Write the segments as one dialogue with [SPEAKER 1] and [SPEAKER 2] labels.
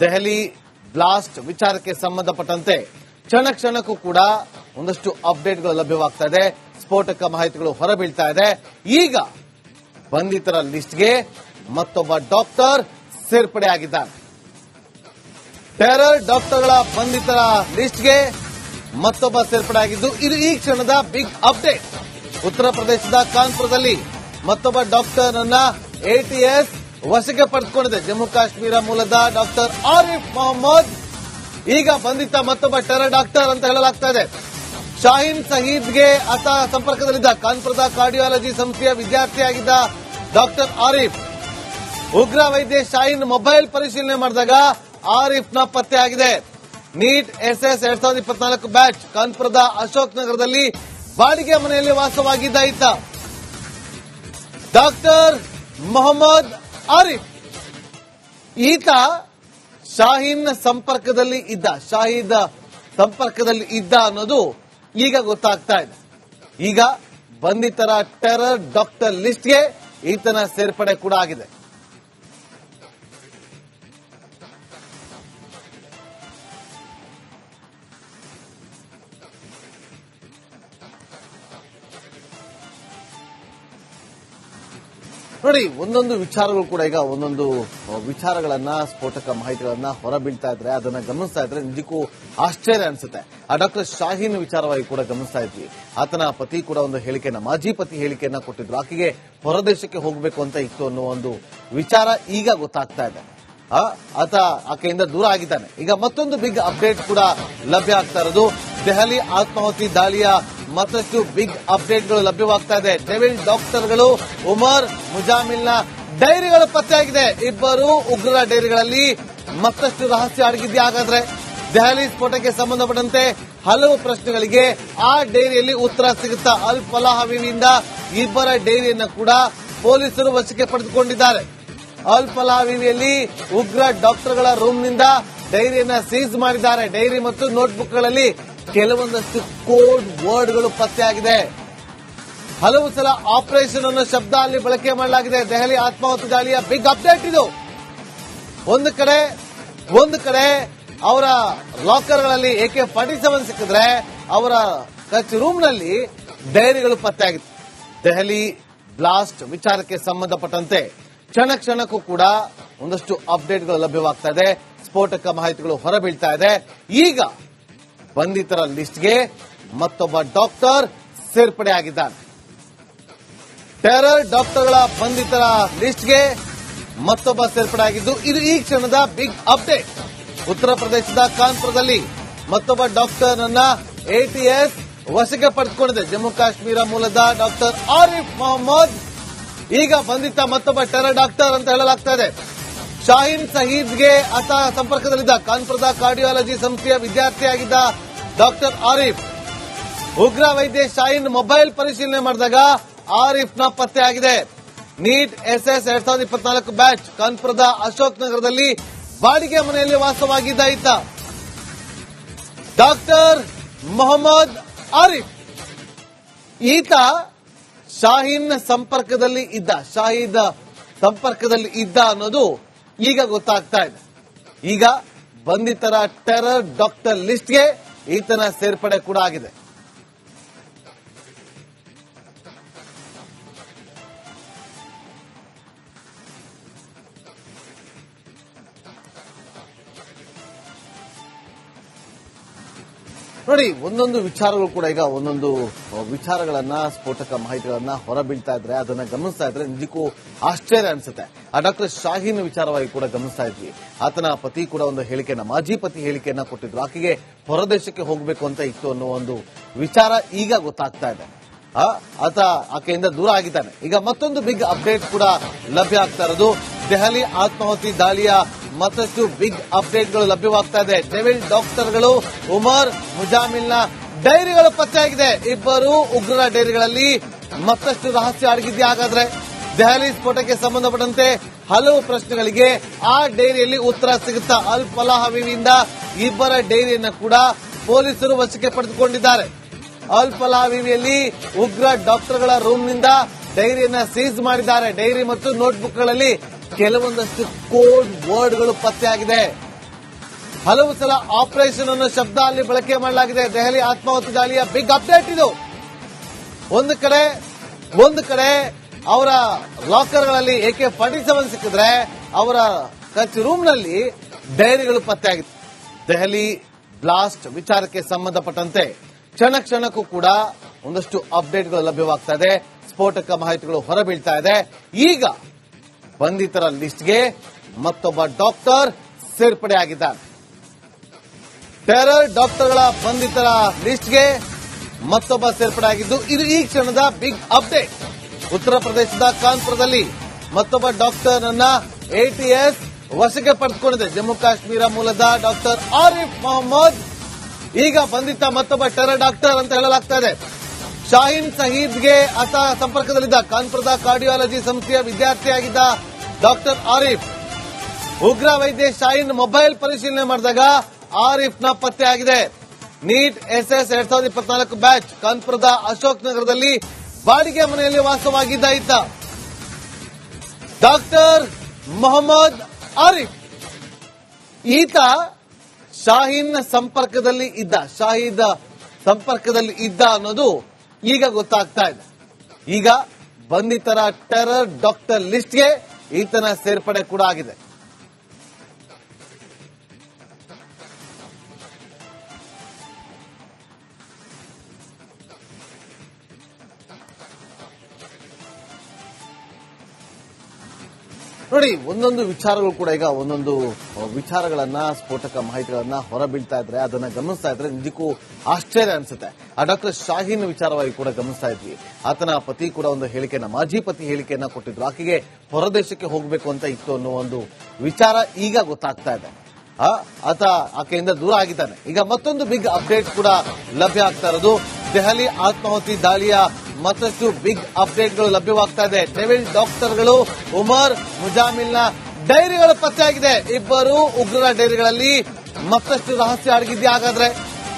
[SPEAKER 1] Delhi blast ವಿಚಾರಕ್ಕೆ ಸಂಬಂಧಪಟ್ಟಂತೆ ಕ್ಷಣ ಕ್ಷಣಕ್ಕೂ ಕೂಡ ಒಂದಷ್ಟು ಅಪ್ಡೇಟ್ಗಳು ಲಭ್ಯವಾಗ್ತಾ ಇದೆ. ಸ್ಫೋಟಕ ಮಾಹಿತಿಗಳು ಹೊರಬೀಳ್ತಾ ಇದೆ. ಈಗ ಬಂಧಿತರ ಲಿಸ್ಟ್ಗೆ ಮತ್ತೊಬ್ಬ ಡಾಕ್ಟರ್ ಸೇರ್ಪಡೆಯಾಗಿದ್ದಾರೆ ಟೆರರ್ ಡಾಕ್ಟರ್ಗಳ ಬಂಧಿತರ ಲಿಸ್ಟ್ಗೆ ಮತ್ತೊಬ್ಬ ಸೇರ್ಪಡೆ ಆಗಿದ್ದು, ಇದು ಈ ಕ್ಷಣದ ಬಿಗ್ ಅಪ್ಡೇಟ್. ಉತ್ತರ ಪ್ರದೇಶದ ಕಾನ್ಪುರದಲ್ಲಿ ಮತ್ತೊಬ್ಬ ಡಾಕ್ಟರ್ ಅನ್ನ ಎಟಿಎಸ್ ವಶಕ್ಕೆ ಪಡೆದುಕೊಂಡಿದೆ. ಜಮ್ಮು ಕಾಶ್ಮೀರ ಮೂಲದ ಡಾಕ್ಟರ್ ಆರಿಫ್ ಮೊಹಮ್ಮದ್. ಈಗ ಬಂಧಿತ ಮತ್ತೊಬ್ಬ ಟೆರರ್ ಡಾಕ್ಟರ್ ಅಂತ ಹೇಳಲಾಗ್ತಾ ಇದೆ. ಶಾಹೀನ್ ಸಹೀದ್ಗೆ ಆತ ಸಂಪರ್ಕದಲ್ಲಿದ್ದ ಕಾನ್ಪುರದ ಕಾರ್ಡಿಯಾಲಜಿ ಸಂಸ್ಥೆಯ ವಿದ್ಯಾರ್ಥಿಯಾಗಿದ್ದ ಡಾಕ್ಟರ್ ಆರಿಫ್. ಉಗ್ರ ವೈದ್ಯ ಶಾಹೀನ್ ಮೊಬೈಲ್ ಪರಿಶೀಲನೆ ಮಾಡಿದಾಗ ಆರಿಫ್ನ ಪತ್ತೆಯಾಗಿದೆ ನೀಟ್ ಎಸ್ಎಸ್ ಎರಡ್ ಸಾವಿರದ ಇಪ್ಪತ್ನಾಲ್ಕು ಬ್ಯಾಚ್ ಕಾನ್ಪುರದ ಅಶೋಕ್ ನಗರದಲ್ಲಿ ಬಾಡಿಗೆ ಮನೆಯಲ್ಲಿ ವಾಸವಾಗಿದ್ದ ಈತ. ಡಾಕ್ಟರ್ ಮೊಹಮ್ಮದ್ ಆರಿಫ್ ಈತ ಶಾಹೀನ್ ಸಂಪರ್ಕದಲ್ಲಿ ಇದ್ದ, ಶಾಹೀದ್ ಸಂಪರ್ಕದಲ್ಲಿ ಇದ್ದ ಅನ್ನೋದು ಈಗ ಗೊತ್ತಾಗ್ತಾ ಇದೆ. ಈಗ ಬಂಧಿತರ ಟೆರರ್ ಡಾಕ್ಟರ್ ಲಿಸ್ಟ್ಗೆ ಈತನ ಸೇರ್ಪಡೆ ಕೂಡ ಆಗಿದೆ. ನೋಡಿ, ಒಂದೊಂದು ವಿಚಾರಗಳು ಕೂಡ ಈಗ ಒಂದೊಂದು ವಿಚಾರಗಳನ್ನ, ಸ್ಫೋಟಕ ಮಾಹಿತಿಗಳನ್ನ ಹೊರಬೀಳ್ತಾ ಇದ್ರೆ, ಅದನ್ನ ಗಮನಿಸ್ತಾ ಇದ್ರೆ ನಿಜಕ್ಕೂ ಆಶ್ಚರ್ಯ ಅನ್ಸುತ್ತೆ. ಆ ಡಾಕ್ಟರ್ ಶಾಹೀನ್ ವಿಚಾರವಾಗಿ ಕೂಡ ಗಮನಿಸ್ತಾ ಇದ್ವಿ. ಆತನ ಪತಿ ಕೂಡ ಒಂದು ಹೇಳಿಕೆಯನ್ನ ಮಾಜಿ ಪತಿ ಹೇಳಿಕೆಯನ್ನ ಕೊಟ್ಟಿದ್ರು. ಆಕೆಗೆ ಹೊರದೇಶಕ್ಕೆ ಹೋಗಬೇಕು ಅಂತ ಇತ್ತು ಅನ್ನೋ ಒಂದು ವಿಚಾರ ಈಗ ಗೊತ್ತಾಗ್ತಾ ಇದೆ. ಆತ ಆಕೆಯಿಂದ ದೂರ ಆಗಿದ್ದಾನೆ. ಈಗ ಮತ್ತೊಂದು ಬಿಗ್ ಅಪ್ಡೇಟ್ ಕೂಡ ಲಭ್ಯ ಆಗ್ತಾ ಇರೋದು. ದೆಹಲಿ ಆತ್ಮಾಹುತಿ ದಾಳಿಯ ಮತ್ತಷ್ಟು ಬಿಗ್ ಅಪ್ಡೇಟ್ಗಳು ಲಭ್ಯವಾಗ್ತಾ ಇದೆ. ಡೆವಿಲ್ ಡಾಕ್ಟರ್ಗಳು ಉಮರ್ ಮುಜಾಮಿಲ್ನ ಡೈರಿಗಳು ಪತ್ತೆಯಾಗಿದೆ. ಇಬ್ಬರು ಉಗ್ರರ ಡೈರಿಗಳಲ್ಲಿ ಮತ್ತಷ್ಟು ರಹಸ್ಯ ಅಡಗಿದ್ಯಾ ಹಾಗಾದ್ರೆ ದೆಹಲಿ ಸ್ಫೋಟಕ್ಕೆ ಸಂಬಂಧಪಟ್ಟಂತೆ ಹಲವು ಪ್ರಶ್ನೆಗಳಿಗೆ ಆ ಡೈರಿಯಲ್ಲಿ ಉತ್ತರ ಸಿಗುತ್ತಾ? ಅಲ್ ಇಬ್ಬರ ಡೈರಿಯನ್ನು ಕೂಡ ಪೊಲೀಸರು ವಶಕ್ಕೆ ಪಡೆದುಕೊಂಡಿದ್ದಾರೆ. ಅಲ್ ಉಗ್ರ ಡಾಕ್ಟರ್ಗಳ ರೂಮ್ನಿಂದ ಡೈರಿಯನ್ನ ಸೀಸ್ ಮಾಡಿದ್ದಾರೆ. ಡೈರಿ ಮತ್ತು ನೋಟ್ಬುಕ್ಗಳಲ್ಲಿ ಕೆಲವೊಂದಷ್ಟು ಕೋಡ್ ವರ್ಡ್ಗಳು ಪತ್ತೆಯಾಗಿದೆ ಹಲವು ಸಲ ಆಪರೇಷನ್ ಅನ್ನೋ ಶಬ್ದ ಅಲ್ಲಿ ಬಳಕೆ ಮಾಡಲಾಗಿದೆ. ದೆಹಲಿ ಆತ್ಮಾಹುತಿ ದಾಳಿಯ ಬಿಗ್ ಅಪ್ಡೇಟ್ ಇದು. ಒಂದು ಕಡೆ ಒಂದು ಕಡೆ ಅವರ ಲಾಕರ್ಗಳಲ್ಲಿ ಎಕೆ ಫಾರ್ಟಿ ಸೆವೆನ್ ಸಿಕ್ಕಿದ್ರೆ ಅವರ ಕಚ್ ರೂಮ್ನಲ್ಲಿ ಡೈರಿಗಳು ಪತ್ತೆಯಾಗಿತ್ತು ದೆಹಲಿ ಬ್ಲಾಸ್ಟ್ ವಿಚಾರಕ್ಕೆ ಸಂಬಂಧಪಟ್ಟಂತೆ ಕ್ಷಣ ಕ್ಷಣಕ್ಕೂ ಕೂಡ ಒಂದಷ್ಟು ಅಪ್ಡೇಟ್ಗಳು ಲಭ್ಯವಾಗ್ತಾ ಇದೆ. ಸ್ಫೋಟಕ ಮಾಹಿತಿಗಳು ಹೊರಬೀಳ್ತಾ ಇದೆ. ಈಗ ಬಂಧಿತರ ಲಿಸ್ಟ್ಗೆ ಮತ್ತೊಬ್ಬ ಡಾಕ್ಟರ್ ಸೇರ್ಪಡೆಯಾಗಿದ್ದಾನೆ ಟೆರರ್ ಡಾಕ್ಟರ್ಗಳ ಬಂಧಿತರ ಲಿಸ್ಟ್ಗೆ ಮತ್ತೊಬ್ಬ ಸೇರ್ಪಡೆಯಾಗಿದ್ದು ಇದು ಈ ಕ್ಷಣದ ಬಿಗ್ ಅಪ್ಡೇಟ್. ಉತ್ತರ ಪ್ರದೇಶದ ಕಾನ್ಪುರದಲ್ಲಿ ಮತ್ತೊಬ್ಬ ಡಾಕ್ಟರ್ ಅನ್ನ ಎಟಿಎಸ್ ವಶಕ್ಕೆ ಪಡೆದುಕೊಂಡಿದೆ. ಜಮ್ಮು ಕಾಶ್ಮೀರ ಮೂಲದ ಡಾಕ್ಟರ್ ಆರಿಫ್ ಮೊಹಮ್ಮದ್. ಈಗ ಬಂಧಿತ ಮತ್ತೊಬ್ಬ ಟೆರರ್ ಡಾಕ್ಟರ್ ಅಂತ ಹೇಳಲಾಗ್ತಾ ಇದೆ. ಶಾಹೀನ್ ಸಹೀದ್ಗೆ ಆತ ಸಂಪರ್ಕದಲ್ಲಿದ್ದ ಕಾನ್ಪುರದ ಕಾರ್ಡಿಯಾಲಜಿ ಸಂಸ್ಥೆಯ ವಿದ್ಯಾರ್ಥಿಯಾಗಿದ್ದ ಡಾಕ್ಟರ್ ಆರಿಫ್. ಉಗ್ರ ವೈದ್ಯ ಶಾಹೀನ್ ಮೊಬೈಲ್ ಪರಿಶೀಲನೆ ಮಾಡಿದಾಗ ಆರಿಫ್ನ ಪತ್ತೆಯಾಗಿದೆ. ನೀಟ್ ಎಸ್ಎಸ್ ಎರಡ್ ಸಾವಿರದ ಇಪ್ಪತ್ನಾಲ್ಕು ಬ್ಯಾಚ್ ಕಾನ್ಪುರದ ಅಶೋಕ್ ನಗರದಲ್ಲಿ ಬಾಡಿಗೆ ಮನೆಯಲ್ಲಿ ವಾಸವಾಗಿದ್ದ ಈತ. ಡಾಕ್ಟರ್ ಮೊಹಮ್ಮದ್ ಆರಿಫ್. ಈತ ಶಾಹೀನ್ ಸಂಪರ್ಕದಲ್ಲಿ ಇದ್ದ, ಶಾಹೀದ್ ಸಂಪರ್ಕದಲ್ಲಿ ಇದ್ದ ಅನ್ನೋದು ಈಗ ಗೊತ್ತಾಗ್ತಾ ಇದೆ. ಈಗ ಬಂಧಿತರ ಟೆರರ್ ಡಾಕ್ಟರ್ ಲಿಸ್ಟ್ಗೆ ಈತನ ಸೇರ್ಪಡೆ ಕೂಡ ಆಗಿದೆ. ನೋಡಿ, ಒಂದೊಂದು ವಿಚಾರಗಳು ಕೂಡ ಈಗ ಒಂದೊಂದು ವಿಚಾರಗಳನ್ನ, ಸ್ಫೋಟಕ ಮಾಹಿತಿಗಳನ್ನ ಹೊರಬೀಳ್ತಾ ಇದ್ರೆ, ಅದನ್ನ ಗಮನಿಸ್ತಾ ಇದ್ರೆ ನಿಜಕ್ಕೂ ಆಶ್ಚರ್ಯ ಅನ್ಸುತ್ತೆ. ಆ ಡಾಕ್ಟರ್ ಶಾಹೀನ್ ವಿಚಾರವಾಗಿ ಕೂಡ ಗಮನಿಸ್ತಾ ಇದ್ವಿ. ಆತನ ಪತಿ ಕೂಡ ಒಂದು ಹೇಳಿಕೆಯನ್ನ, ಮಾಜಿ ಪತಿ ಹೇಳಿಕೆಯನ್ನ ಕೊಟ್ಟಿದ್ರು. ಆಕೆಗೆ ಹೊರದೇಶಕ್ಕೆ ಹೋಗಬೇಕು ಅಂತ ಇತ್ತು ಅನ್ನೋ ಒಂದು ವಿಚಾರ ಈಗ ಗೊತ್ತಾಗ್ತಾ ಇದೆ. ಆತ ಆಕೆಯಿಂದ ದೂರ ಆಗಿದ್ದಾನೆ. ಈಗ ಮತ್ತೊಂದು ಬಿಗ್ ಅಪ್ಡೇಟ್ ಕೂಡ ಲಭ್ಯ ಆಗ್ತಾ ಇರೋದು. ದೆಹಲಿ ಆತ್ಮಾಹುತಿ ದಾಳಿಯ ಮತ್ತಷ್ಟು ಬಿಗ್ ಅಪ್ಡೇಟ್ಗಳು ಲಭ್ಯವಾಗ್ತಾ ಇದೆ. ಡೆವಿಲ್ ಡಾಕ್ಟರ್ಗಳು ಉಮರ್ ಮುಜಾಮಿಲ್ನ ಡೈರಿಗಳು ಪತ್ತೆಯಾಗಿದೆ. ಇಬ್ಬರು ಉಗ್ರರ ಡೈರಿಗಳಲ್ಲಿ ಮತ್ತಷ್ಟು ರಹಸ್ಯ ಅಡಗಿದ್ದೆ ಹಾಗಾದ್ರೆ ದೆಹಲಿ ಸ್ಫೋಟಕ್ಕೆ ಸಂಬಂಧಪಟ್ಟಂತೆ ಹಲವು ಪ್ರಶ್ನೆಗಳಿಗೆ ಆ ಡೈರಿಯಲ್ಲಿ ಉತ್ತರ ಸಿಗುತ್ತಾ ಅಲ್ ಫಲಾಹವಿಯಿಂದ ಇಬ್ಬರ ಡೈರಿಯನ್ನು ಕೂಡ ಪೊಲೀಸರು ವಶಕ್ಕೆ ಪಡೆದುಕೊಂಡಿದ್ದಾರೆ. ಅಲ್ ಫಲಾಹವಿಯಲ್ಲಿ ಉಗ್ರ ಡಾಕ್ಟರ್ಗಳ ರೂಮ್ನಿಂದ ಡೈರಿಯನ್ನ ಸೀಸ್ ಮಾಡಿದ್ದಾರೆ. ಡೈರಿ ಮತ್ತು ನೋಟ್ಬುಕ್ಗಳಲ್ಲಿ ಕೆಲವೊಂದಷ್ಟು ಕೋಡ್ ವರ್ಡ್ಗಳು ಪತ್ತೆಯಾಗಿದೆ. ಹಲವು ಸಲ ಆಪರೇಷನ್ ಅನ್ನೋ ಶಬ್ದ ಅಲ್ಲಿ ಬಳಕೆ ಮಾಡಲಾಗಿದೆ. ದೆಹಲಿ ಆತ್ಮಾಹುತಿ ದಾಳಿಯ ಬಿಗ್ ಅಪ್ಡೇಟ್ ಇದು. ಒಂದು ಕಡೆ ಒಂದು ಕಡೆ ಅವರ ಲಾಕರ್ಗಳಲ್ಲಿ ಕೆ ಫಾರ್ಟಿ ಸೆವೆನ್ ಸಿಕ್ಕಿದ್ರೆ ಅವರ ಕಚ್ ರೂಮ್ನಲ್ಲಿ ಡೈರಿಗಳು ಪತ್ತೆಯಾಗಿತ್ತು ದೆಹಲಿ ಬ್ಲಾಸ್ಟ್ ವಿಚಾರಕ್ಕೆ ಸಂಬಂಧಪಟ್ಟಂತೆ ಕ್ಷಣ ಕ್ಷಣಕ್ಕೂ ಕೂಡ ಒಂದಷ್ಟು ಅಪ್ಡೇಟ್ಗಳು ಲಭ್ಯವಾಗ್ತಾ ಇದೆ. ಸ್ಫೋಟಕ ಮಾಹಿತಿಗಳು ಹೊರಬೀಳ್ತಾ ಇದೆ. ಈಗ ಬಂಧಿತರ ಲಿಸ್ಟ್ಗೆ ಮತ್ತೊಬ್ಬ ಡಾಕ್ಟರ್ ಸೇರ್ಪಡೆಯಾಗಿದ್ದಾನೆ ಟೆರರ್ ಡಾಕ್ಟರ್ಗಳ ಬಂಧಿತರ ಲಿಸ್ಟ್ಗೆ ಮತ್ತೊಬ್ಬ ಸೇರ್ಪಡೆಯಾಗಿದ್ದು ಇದು ಈ ಕ್ಷಣದ ಬಿಗ್ ಅಪ್ಡೇಟ್. ಉತ್ತರ ಪ್ರದೇಶದ ಕಾನ್ಪುರದಲ್ಲಿ ಮತ್ತೊಬ್ಬ ಡಾಕ್ಟರ್ ಅನ್ನ ಎಟಿಎಸ್ ವಶಕ್ಕೆ ಪಡೆದುಕೊಂಡಿದೆ. ಜಮ್ಮು ಕಾಶ್ಮೀರ ಮೂಲದ ಡಾಕ್ಟರ್ ಆರಿಫ್ ಮೊಹಮ್ಮದ್. ಈಗ ಬಂಧಿತ ಮತ್ತೊಬ್ಬ ಟೆರರ್ ಡಾಕ್ಟರ್ ಅಂತ ಹೇಳಲಾಗ್ತಾ ಇದೆ. ಶಾಹೀನ್ ಸಹೀದ್ಗೆ ಆತ ಸಂಪರ್ಕದಲ್ಲಿದ್ದ ಕಾನ್ಪುರದ ಕಾರ್ಡಿಯಾಲಜಿ ಸಂಸ್ಥೆಯ ವಿದ್ಯಾರ್ಥಿಯಾಗಿದ್ದ ಡಾಕ್ಟರ್ ಆರಿಫ್. ಉಗ್ರ ವೈದ್ಯ ಶಾಹೀನ್ ಮೊಬೈಲ್ ಪರಿಶೀಲನೆ ಮಾಡಿದಾಗ ಆರಿಫ್ನ ಪತ್ತೆಯಾಗಿದೆ. ನೀಟ್ ಎಸ್ಎಸ್ ಎರಡ್ ಸಾವಿರದ ಇಪ್ಪತ್ನಾಲ್ಕು ಬ್ಯಾಚ್ ಕಾನ್ಪುರದ ಅಶೋಕ್ ನಗರದಲ್ಲಿ ಬಾಡಿಗೆ ಮನೆಯಲ್ಲಿ ವಾಸವಾಗಿದ್ದ ಈತ ಡಾಕ್ಟರ್ ಮೊಹಮ್ಮದ್ ಆರಿಫ್. ಈತ ಶಾಹೀನ್ ಸಂಪರ್ಕದಲ್ಲಿ ಇದ್ದ, ಶಾಹೀದ್ ಸಂಪರ್ಕದಲ್ಲಿ ಇದ್ದ ಅನ್ನೋದು ಈಗ ಗೊತ್ತಾಗ್ತಾ ಇದೆ. ಈಗ ಬಂಧಿತರ ಟೆರರ್ ಡಾಕ್ಟರ್ ಲಿಸ್ಟ್ಗೆ ಈತನ ಸೇರ್ಪಡೆ ಕೂಡ ಆಗಿದೆ. ನೋಡಿ, ಒಂದೊಂದು ವಿಚಾರಗಳು ಕೂಡ ಈಗ ಒಂದೊಂದು ವಿಚಾರಗಳನ್ನ, ಸ್ಫೋಟಕ ಮಾಹಿತಿಗಳನ್ನ ಹೊರಬೀಳ್ತಾ ಇದ್ರೆ, ಅದನ್ನ ಗಮನಿಸ್ತಾ ಇದ್ರೆ ನಿಜಕ್ಕೂ ಆಶ್ಚರ್ಯ ಅನ್ಸುತ್ತೆ. ಆ ಡಾಕ್ಟರ್ ಶಾಹೀನ್ ವಿಚಾರವಾಗಿ ಕೂಡ ಗಮನಿಸ್ತಾ ಇದ್ವಿ. ಆತನ ಪತಿ ಕೂಡ ಒಂದು ಹೇಳಿಕೆಯನ್ನ ಮಾಜಿ ಪತಿ ಹೇಳಿಕೆಯನ್ನ ಕೊಟ್ಟಿದ್ರು. ಆಕೆಗೆ ಹೊರದೇಶಕ್ಕೆ ಹೋಗಬೇಕು ಅಂತ ಇತ್ತು ಅನ್ನೋ ಒಂದು ವಿಚಾರ ಈಗ ಗೊತ್ತಾಗ್ತಾ ಇದೆ. ಆತ ಆಕೆಯಿಂದ ದೂರ ಆಗಿದ್ದಾನೆ. ಈಗ ಮತ್ತೊಂದು ಬಿಗ್ ಅಪ್ಡೇಟ್ ಕೂಡ ಲಭ್ಯ ಆಗ್ತಾ ಇರೋದು, ದೆಹಲಿ ಆತ್ಮಾಹುತಿ ದಾಳಿಯ ಮತ್ತಷ್ಟು ಬಿಗ್ ಅಪ್ಡೇಟ್ಗಳು ಲಭ್ಯವಾಗ್ತಾ ಇದೆ. ಡೆವಿಲ್ ಡಾಕ್ಟರ್ಗಳು ಉಮರ್ ಮುಜಾಮಿಲ್ನ ಡೈರಿಗಳು ಪತ್ತೆಯಾಗಿದೆ ಇಬ್ಬರು ಉಗ್ರರ ಡೈರಿಗಳಲ್ಲಿ ಮತ್ತಷ್ಟು ರಹಸ್ಯ ಅಡಗಿದ್ಯಾ ಹಾಗಾದ್ರೆ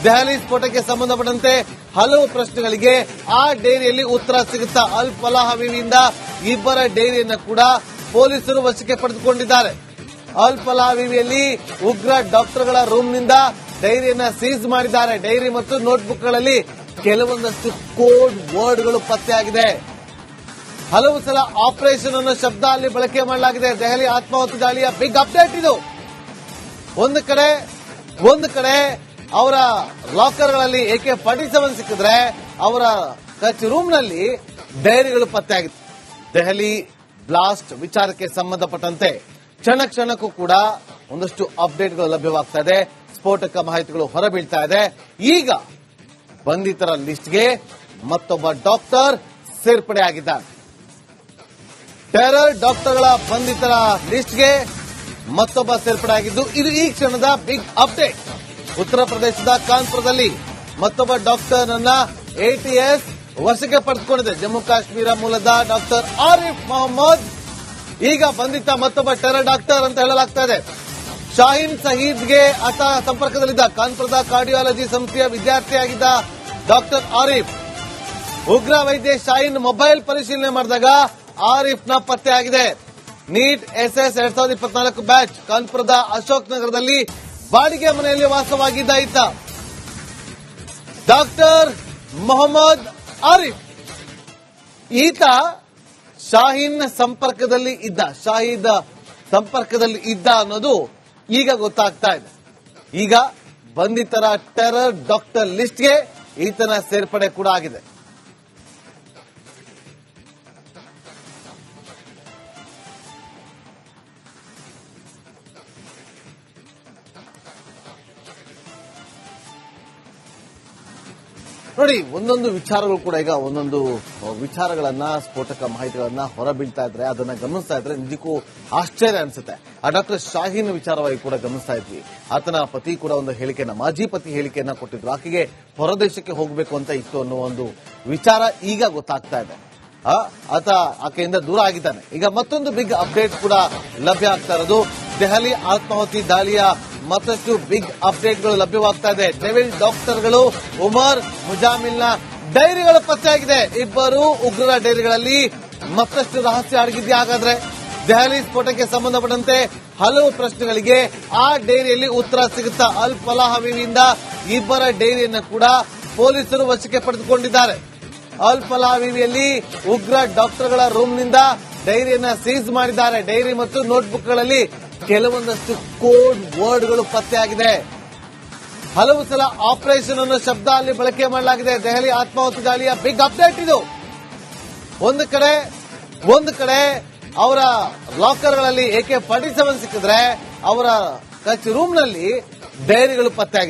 [SPEAKER 1] ದೆಹಲಿ ಸ್ಫೋಟಕ್ಕೆ ಸಂಬಂಧಪಟ್ಟಂತೆ ಹಲವು ಪ್ರಶ್ನೆಗಳಿಗೆ ಆ ಡೈರಿಯಲ್ಲಿ ಉತ್ತರ ಸಿಗುತ್ತಾ? ಅಲ್ ಇಬ್ಬರ ಡೈರಿಯನ್ನು ಕೂಡ ಪೊಲೀಸರು ವಶಕ್ಕೆ ಪಡೆದುಕೊಂಡಿದ್ದಾರೆ. ಅಲ್ ಫಲಾಹ್ ಉಗ್ರ ಡಾಕ್ಟರ್ಗಳ ರೂಮ್ನಿಂದ ಡೈರಿಯನ್ನ ಸೀಸ್ ಮಾಡಿದ್ದಾರೆ. ಡೈರಿ ಮತ್ತು ನೋಟ್ಬುಕ್ಗಳಲ್ಲಿ ಕೆಲವೊಂದಷ್ಟು ಕೋಡ್ ವರ್ಡ್ಗಳು ಪತ್ತೆಯಾಗಿದೆ. ಹಲವು ಸಲ ಆಪರೇಷನ್ ಅನ್ನೋ ಶಬ್ದ ಅಲ್ಲಿ ಬಳಕೆ ಮಾಡಲಾಗಿದೆ. ದೆಹಲಿ ಆತ್ಮಾಹುತಿ ದಾಳಿಯ ಬಿಗ್ ಅಪ್ಡೇಟ್ ಇದು. ಒಂದು ಕಡೆ ಒಂದು ಕಡೆ ಅವರ ಲಾಕರ್ಗಳಲ್ಲಿ ಎಕೆ ಫಾರ್ಟಿ ಸೆವೆನ್ ಸಿಕ್ಕಿದ್ರೆ ಅವರ ಕಚ್ ರೂಮ್ನಲ್ಲಿ ಡೈರಿಗಳು ಪತ್ತೆಯಾಗಿತ್ತು. ದೆಹಲಿ ಬ್ಲಾಸ್ಟ್ ವಿಚಾರಕ್ಕೆ ಸಂಬಂಧಪಟ್ಟಂತೆ ಕ್ಷಣ ಕ್ಷಣಕ್ಕೂ ಕೂಡ ಒಂದಷ್ಟು ಅಪ್ಡೇಟ್ಗಳು ಲಭ್ಯವಾಗ್ತಾ ಇದೆ. ಸ್ಫೋಟಕ ಮಾಹಿತಿಗಳು ಹೊರಬೀಳ್ತಾ ಇದೆ. ಈಗ ಬಂಧಿತರ ಲಿಸ್ಟ್ಗೆ ಮತ್ತೊಬ್ಬ ಡಾಕ್ಟರ್ ಸೇರ್ಪಡೆಯಾಗಿದ್ದಾನೆ ಟೆರರ್ ಡಾಕ್ಟರ್ಗಳ ಬಂಧಿತರ ಲಿಸ್ಟ್ಗೆ ಮತ್ತೊಬ್ಬ ಸೇರ್ಪಡೆಯಾಗಿದ್ದು ಇದು ಈ ಕ್ಷಣದ ಬಿಗ್ ಅಪ್ಡೇಟ್. ಉತ್ತರ ಪ್ರದೇಶದ ಕಾನ್ಪುರದಲ್ಲಿ ಮತ್ತೊಬ್ಬ ಡಾಕ್ಟರ್ ಅನ್ನ ಎಟಿಎಸ್ ವಶಕ್ಕೆ ಪಡೆದುಕೊಂಡಿದೆ. ಜಮ್ಮು ಕಾಶ್ಮೀರ ಮೂಲದ ಡಾಕ್ಟರ್ ಆರಿಫ್ ಮೊಹಮ್ಮದ್. ಈಗ ಬಂಧಿತ ಮತ್ತೊಬ್ಬ ಟೆರರ್ ಡಾಕ್ಟರ್ ಅಂತ ಹೇಳಲಾಗ್ತಾ ಇದೆ. ಶಾಹೀನ್ ಸಹೀದ್ಗೆ ಆತ ಸಂಪರ್ಕದಲ್ಲಿದ್ದ ಕಾನ್ಪುರದ ಕಾರ್ಡಿಯಾಲಜಿ ಸಂಸ್ಥೆಯ ವಿದ್ಯಾರ್ಥಿಯಾಗಿದ್ದ ಡಾಕ್ಟರ್ ಆರಿಫ್. ಉಗ್ರ ವೈದ್ಯ ಶಾಹೀನ್ ಮೊಬೈಲ್ ಪರಿಶೀಲನೆ ಮಾಡಿದಾಗ ಆರಿಫ್ನ ಪತ್ತೆಯಾಗಿದೆ ನೀಟ್ ಎಸ್ಎಸ್ ಎರಡ್ ಸಾವಿರದ ಇಪ್ಪತ್ನಾಲ್ಕು ಬ್ಯಾಚ್ ಕಾನ್ಪುರದ ಅಶೋಕ್ ನಗರದಲ್ಲಿ ಬಾಡಿಗೆ ಮನೆಯಲ್ಲಿ ವಾಸವಾಗಿದ್ದ ಇತ್ತ ಡಾಕ್ಟರ್ ಮೊಹಮ್ಮದ್ ಆರಿಫ್. ಈತ ಶಾಹೀನ್ ಸಂಪರ್ಕದಲ್ಲಿ ಇದ್ದ, ಶಾಹೀದ್ ಸಂಪರ್ಕದಲ್ಲಿ ಇದ್ದ ಅನ್ನೋದು ಈಗ ಗೊತ್ತಾಗ್ತಾ ಇದೆ. ಈಗ ಬಂಧಿತರ ಟೆರರ್ ಡಾಕ್ಟರ್ ಲಿಸ್ಟ್ಗೆ ಈತನ ಸೇರ್ಪಡೆ ಕೂಡ ಆಗಿದೆ. ನೋಡಿ, ಒಂದೊಂದು ವಿಚಾರಗಳು ಕೂಡ ಈಗ ಒಂದೊಂದು ವಿಚಾರಗಳನ್ನ, ಸ್ಫೋಟಕ ಮಾಹಿತಿಗಳನ್ನ ಹೊರಬೀಳ್ತಾ ಇದ್ರೆ, ಅದನ್ನ ಗಮನಿಸ್ತಾ ಇದ್ರೆ ನಿಜಕ್ಕೂ ಆಶ್ಚರ್ಯ ಅನ್ಸುತ್ತೆ. ಆ ಡಾಕ್ಟರ್ ಶಾಹೀನ್ ವಿಚಾರವಾಗಿ ಕೂಡ ಗಮನಿಸ್ತಾ ಇದ್ವಿ. ಆತನ ಪತಿ ಕೂಡ ಒಂದು ಹೇಳಿಕೆಯನ್ನ ಮಾಜಿ ಪತಿ ಹೇಳಿಕೆಯನ್ನ ಕೊಟ್ಟಿದ್ರು. ಆಕೆಗೆ ಹೊರದೇಶಕ್ಕೆ ಹೋಗಬೇಕು ಅಂತ ಇತ್ತು ಅನ್ನೋ ಒಂದು ವಿಚಾರ ಈಗ ಗೊತ್ತಾಗ್ತಾ ಇದೆ. ಆತ ಆಕೆಯಿಂದ ದೂರ ಆಗಿದ್ದಾನೆ. ಈಗ ಮತ್ತೊಂದು ಬಿಗ್ ಅಪ್ಡೇಟ್ ಕೂಡ ಲಭ್ಯ ಆಗ್ತಾ ಇರೋದು. ದೆಹಲಿ ಆತ್ಮಾಹುತಿ ದಾಳಿಯ ಮತ್ತಷ್ಟು ಬಿಗ್ ಅಪ್ಡೇಟ್ಗಳು ಲಭ್ಯವಾಗ್ತಾ ಇದೆ. ಡೆವಿಲ್ ಡಾಕ್ಟರ್ಗಳು ಉಮರ್ ಮುಜಾಮಿಲ್ನ ಡೈರಿಗಳು ಪತ್ತೆಯಾಗಿದೆ. ಇಬ್ಬರು ಉಗ್ರರ ಡೈರಿಗಳಲ್ಲಿ ಮತ್ತಷ್ಟು ರಹಸ್ಯ ಅಡಗಿದ್ಯಾ, ಹಾಗಾದ್ರೆ? ದೆಹಲಿ ಸ್ಫೋಟಕ್ಕೆ ಸಂಬಂಧಪಟ್ಟಂತೆ ಹಲವು ಪ್ರಶ್ನೆಗಳಿಗೆ ಆ ಡೈರಿಯಲ್ಲಿ ಉತ್ತರ ಸಿಗುತ್ತಾ ಅಲ್ ಫಲಾಹವಿಯಿಂದ ಇಬ್ಬರ ಡೈರಿಯನ್ನು ಕೂಡ ಪೊಲೀಸರು ವಶಕ್ಕೆ ಪಡೆದುಕೊಂಡಿದ್ದಾರೆ. ಅಲ್ ಫಲಾಹವಿಯಲ್ಲಿ ಉಗ್ರ ಡಾಕ್ಟರ್ಗಳ ರೂಮ್ನಿಂದ ಡೈರಿಯನ್ನ ಸೀಸ್ ಮಾಡಿದ್ದಾರೆ. ಡೈರಿ ಮತ್ತು ನೋಟ್ಬುಕ್ಗಳಲ್ಲಿ ಕೆಲವೊಂದಷ್ಟು ಕೋಡ್ ವರ್ಡ್ಗಳು ಪತ್ತೆಯಾಗಿದೆ. ಹಲವು ಸಲ ಆಪರೇಷನ್ ಅನ್ನೋ ಶಬ್ದ ಅಲ್ಲಿ ಬಳಕೆ ಮಾಡಲಾಗಿದೆ. ದೆಹಲಿ ಆತ್ಮಾಹುತಿ ದಾಳಿಯ ಬಿಗ್ ಅಪ್ಡೇಟ್ ಇದು. ಒಂದು ಕಡೆ ಒಂದು ಕಡೆ ಅವರ ಲಾಕರ್ಗಳಲ್ಲಿ ಎಕೆ ಫಾರ್ಟಿ ಸೆವೆನ್ ಸಿಕ್ಕಿದ್ರೆ ಅವರ ಕಚ್ ರೂಮ್ನಲ್ಲಿ ಡೈರಿಗಳು ಪತ್ತೆಯಾಗಿದೆ